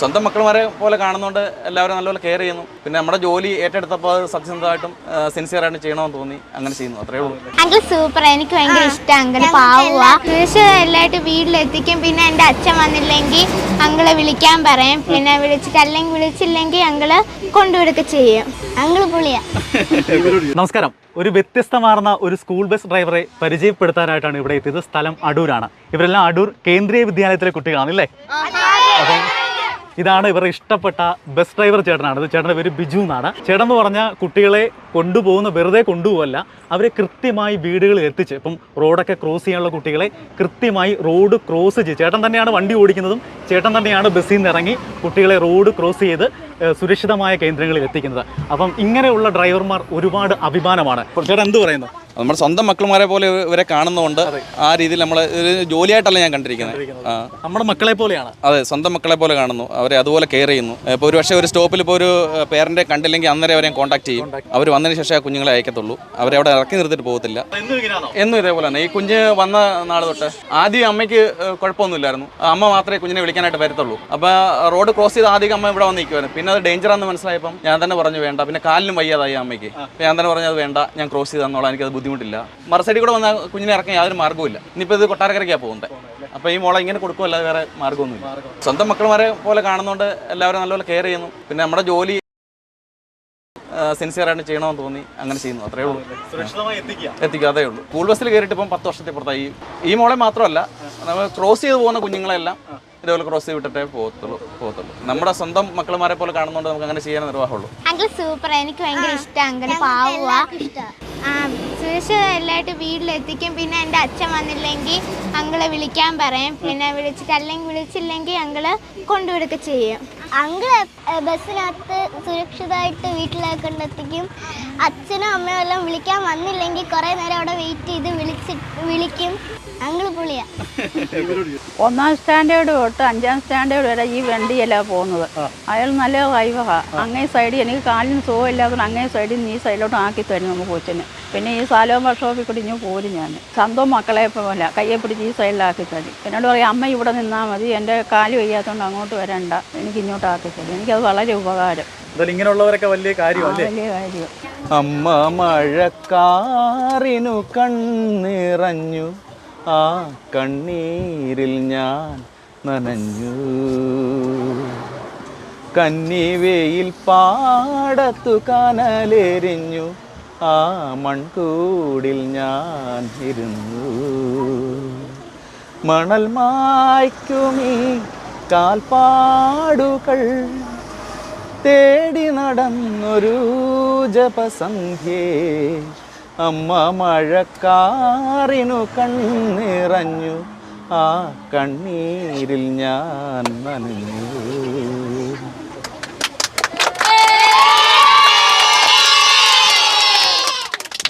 സ്വന്തം മക്കളുമാരെ പോലെ കാണുന്നതുകൊണ്ട് എല്ലാവരും നല്ലപോലെ കെയർ ചെയ്യുന്നു. പിന്നെ നമ്മുടെ ജോലി ഏറ്റെടുത്തപ്പോൾ അത് സത്യസന്ധമായിട്ടും സിൻസിയറായിട്ട് ചെയ്യണമെന്ന് തോന്നി. അങ്ങനെ ചെയ്യുന്നു. അത്രേ ഉള്ളൂ. അങ്കിൾ സൂപ്പർ എനിക്ക് ഭയങ്കര ഇഷ്ടം പാവുക സുരേഷ് എല്ലായിട്ട് വീട്ടിലെത്തിക്കും. പിന്നെ എന്റെ അച്ഛൻ വന്നില്ലെങ്കിൽ അങ്കിളെ വിളിക്കാൻ പറയും. പിന്നെ വിളിച്ചിട്ട് അല്ലെങ്കിൽ വിളിച്ചില്ലെങ്കിൽ അങ്കിൾ കൊണ്ടുവിടുക ചെയ്യും. അങ്ങൾ പൊളിയാ. നമസ്കാരം. ഒരു വ്യത്യസ്തമാർന്ന ഒരു സ്കൂൾ ബസ് ഡ്രൈവറെ പരിചയപ്പെടുത്താനായിട്ടാണ് ഇവിടെ എത്തിയത്. സ്ഥലം അടൂരാണ്. ഇവരെല്ലാം അടൂർ കേന്ദ്രീയ വിദ്യാലയത്തിലെ കുട്ടികളാണ് അല്ലേ അപ്പം ഇതാണ് ഇവരുടെ ഇഷ്ടപ്പെട്ട ബസ് ഡ്രൈവർ ചേട്ടനാണ്. ഇത് ചേട്ടന്റെ പേര് ബിജു എന്നാണ്. ചേട്ടൻ എന്ന് പറഞ്ഞാൽ കുട്ടികളെ കൊണ്ടുപോകുന്ന വെറുതെ കൊണ്ടുപോകല്ല അവരെ കൃത്യമായി വീടുകളിൽ എത്തിച്ച് ഇപ്പം റോഡൊക്കെ ക്രോസ് ചെയ്യാനുള്ള കുട്ടികളെ കൃത്യമായി റോഡ് ക്രോസ് ചെയ്ത് ചേട്ടൻ തന്നെയാണ് വണ്ടി ഓടിക്കുന്നതും ചേട്ടൻ തന്നെയാണ് ബസ്സിൽ നിന്ന് ഇറങ്ങി കുട്ടികളെ റോഡ് ക്രോസ് ചെയ്ത് സുരക്ഷിതമായ കേന്ദ്രങ്ങളിൽ എത്തിക്കുന്നത്. അപ്പം ഇങ്ങനെയുള്ള ഡ്രൈവർമാർ ഒരുപാട് അഭിമാനമാണ്. ചേട്ടൻ എന്ത് പറയുന്നു? നമ്മുടെ സ്വന്തം മക്കളുമാരെ പോലെ ഇവരെ കാണുന്നതുകൊണ്ട് ആ രീതിയിൽ നമ്മൾ ഒരു ജോലിയായിട്ടല്ല ഞാൻ കണ്ടിരിക്കുന്നത്. നമ്മുടെ മക്കളെ പോലെയാണ്. അതെ സ്വന്തം മക്കളെ പോലെ കാണുന്നു. അവരെ അതുപോലെ കെയർ ചെയ്യുന്നു. ഇപ്പോൾ ഒരു പക്ഷേ ഒരു സ്റ്റോപ്പിൽ ഇപ്പോൾ ഒരു പേരന്റെ കണ്ടില്ലെങ്കിൽ അന്നേരം അവരെ കോൺടാക്ട് ചെയ്യും. അവർ വന്നതിന് ശേഷം ആ കുഞ്ഞുങ്ങളെ അയക്കത്തുള്ളൂ. അവരെ അവിടെ ഇറക്കി നിർത്തിട്ട് പോകത്തില്ല. എന്നും ഇതേപോലെ തന്നെ. ഈ കുഞ്ഞ് വന്ന നാൾ തൊട്ട് ആദ്യം അമ്മയ്ക്ക് കുഴപ്പമൊന്നുമില്ലായിരുന്നു. അമ്മ മാത്രമേ കുഞ്ഞിനെ വിളിക്കാനായിട്ട് വരത്തുള്ളൂ. അപ്പോൾ റോഡ് ക്രോസ് ചെയ്ത് ആദ്യം അമ്മ ഇവിടെ വന്ന് നിൽക്കുമായിരുന്നു പിന്നെ അത് ഡേഞ്ചർ ആണെന്ന് മനസ്സിലായപ്പം ഞാൻ തന്നെ പറഞ്ഞു വേണ്ട. പിന്നെ കാലിനും വയ്യാതായി അമ്മയ്ക്ക്. ഞാൻ തന്നെ പറഞ്ഞു അത് വേണ്ട. ഞാൻ ക്രോസ് ചെയ്ത് എനിക്കത് എനിക്കത് ബുദ്ധിമുട്ടില്ല. മറുസൈഡിൽ കൂടെ വന്ന കുഞ്ഞിനെ ഇറക്കാൻ യാതൊരു മാർഗമില്ല ഇനിയിപ്പോൾ ഇത് കൊട്ടാരക്കരയ്ക്കാണ് പോകുന്നത് അപ്പോൾ ഈ മോളെ ഇങ്ങനെ കൊടുക്കുമല്ലാതെ വേറെ മാർഗമൊന്നുമില്ല. സ്വന്തം മക്കളുമാരെ പോലെ കാണുന്നതുകൊണ്ട് എല്ലാവരും നല്ലപോലെ കെയർ ചെയ്യുന്നു. പിന്നെ നമ്മുടെ ജോലി സിൻസിയറായിട്ട് ചെയ്യണമെന്ന് തോന്നി അങ്ങനെ ചെയ്യുന്നു. അത്രേ ഉള്ളൂ. എത്തിക്കുക. അതേ ഉള്ളൂ. സ്കൂൾ ബസ്സിൽ കയറിയിട്ട് ഇപ്പം പത്ത് വർഷത്തെ പുറത്തായി. ഈ മോളെ മാത്രമല്ല നമ്മൾ ക്രോസ് ചെയ്ത് പോകുന്ന കുഞ്ഞുങ്ങളെല്ലാം ഇതേപോലെ ക്രോസ് ചെയ്ത് വിട്ടിട്ടേ പോകത്തുള്ളൂ പോകത്തുള്ളൂ. നമ്മുടെ സ്വന്തം മക്കളുമാരെ പോലെ കാണുന്നതുകൊണ്ട് നമുക്ക് അങ്ങനെ ചെയ്യാൻ നിർവാഹമുള്ളൂ. അങ്കിൾ സൂപ്പർ എനിക്ക് ഭയങ്കര ഇഷ്ടം. പാവുക എല്ലായിട്ടും വീട്ടിലെത്തിക്കും. പിന്നെ എന്റെ അച്ഛൻ വന്നില്ലെങ്കിൽ അങ്കിളെ വിളിക്കാൻ പറയും. പിന്നെ വിളിച്ചിട്ട് അല്ലെങ്കിൽ വിളിച്ചില്ലെങ്കിൽ അങ്കിൾ കൊണ്ടുവിടുക ചെയ്യും. അങ്കിൾ ബസ്സിനകത്ത് സുരക്ഷിതമായിട്ട് വീട്ടിലേക്ക് കൊണ്ടെത്തിക്കും അച്ഛനും അമ്മയും എല്ലാം വിളിക്കാൻ വന്നില്ലെങ്കിൽ കുറേ നേരം അവിടെ വെയിറ്റ് ചെയ്ത് വിളിച്ച് വിളിക്കും. അങ്കിൾ പുളിയാ. ഒന്നാം സ്റ്റാൻഡേർഡ് തൊട്ട് അഞ്ചാം സ്റ്റാൻഡേർഡ് വരെ ഈ വണ്ടിയല്ല പോകുന്നത്. അയാൾ നല്ല ഡ്രൈവറ അങ്ങേ സൈഡിൽ എനിക്ക് കാലിന് സുഖമില്ലാത്തതുകൊണ്ട് അങ്ങേ സൈഡിൽ നിന്ന് ഈ സൈഡിലോട്ട് ആക്കി തരും നമുക്ക് കൊച്ചിന്. പിന്നെ ഈ സാലോം വർക്ക്ഷോപ്പിൽ കൂടി ഇഞ്ഞു പോരും ഞാൻ. സ്വന്തം മക്കളെ പോലെ കയ്യെ പിടിച്ച് ഈ സൈഡിലാക്കി തരും. എന്നോട് പറയും അമ്മ ഇവിടെ നിന്നാൽ മതി എന്റെ കാൽ വയ്യാത്തതുകൊണ്ട് അങ്ങോട്ട് വരണ്ട എനിക്ക് ഇങ്ങോട്ട് ആക്കി തരും. എനിക്കത് വളരെ ഉപകാരം. ഇങ്ങനെയുള്ളവരൊക്കെ വലിയ കാര്യമല്ലേ വലിയ കാര്യം. അമ്മ മഴക്കാറിനു കണ്ണിറഞ്ഞു ആ കണ്ണീരിൽ ഞാൻ നനഞ്ഞു. കന്നിവേയിൽ പാടത്തു കനലെരിഞ്ഞു ആ മൺകൂടിൽ ഞാൻ ഇരുന്നു. മണൽ മായ്ക്കുമീ കാൽപ്പാടുകൾ തേടി നടന്നൊരു ജപസന്ധ്യേ. അമ്മ മഴക്കാറിനു കണ്ണിറഞ്ഞു ആ കണ്ണീരിൽ ഞാൻ നനഞ്ഞു.